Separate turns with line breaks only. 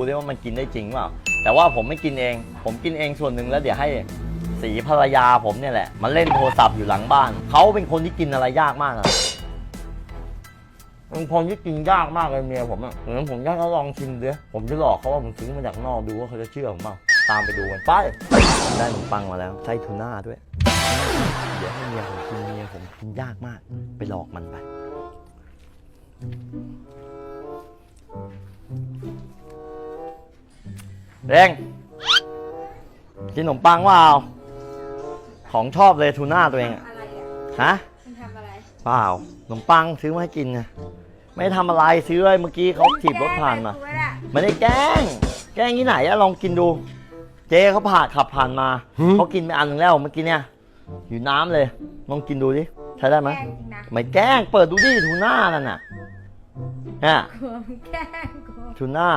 ดูได้ว่ามันกินได้จริงเปล่า แต่ว่าผมไม่กินเอง ผมกินเองส่วนหนึ่งแล้วเดี๋ยวให้สีภรรยาผมเนี่ยแหละ มันเล่นโทรศัพท์อยู่หลังบ้าน เขาเป็นคนที่กินอะไรยากมากอะเป็นคนที่กินยากมากเลยเมียผมอะงั้นผมอยากให้เขาลองชิมดิผมจะหลอกเขาว่าผมซื้อมาจากนอกดูว่าเขาจะเชื่อผมเปล่า ตามไปดูกันไป ได้ขนมปังมาแล้วไส้ทูน่าด้วย เดี๋ยวให้เมียผมกินเมียผมกินยากมาก ไปหลอกมันไป เร่งกินขนมปังว่าเอาของชอบเลยทูน่าตัวเองอะ
อะไรอะ
ฮะ
มันทำอะไร
เปล่าขนมปังซื้อมาให้กินไงไม่ได้ทำอะไรซื้อไว้เมื่อกี้เขาถีบรถผ่านมา
แกล้งอะไรกูไว้น่ะ
ไม่ได้แกล้ง แกล้งที่ไหนอะลองกินดู เจ๊เขาผ่านขับผ่านมา
หืม
เขากินไปอันหนึงแล้วเมื่อกี้เนี่ย อยู่น้ำเลย ลองกินดูดิ ใช้ได้ไหม
แกล้งจริงนะ
ไม่แกล้ง เปิดดูดิทูน่านั่นน่ะเนี่ย
กลัวมันแกล้งกู
ทูน่า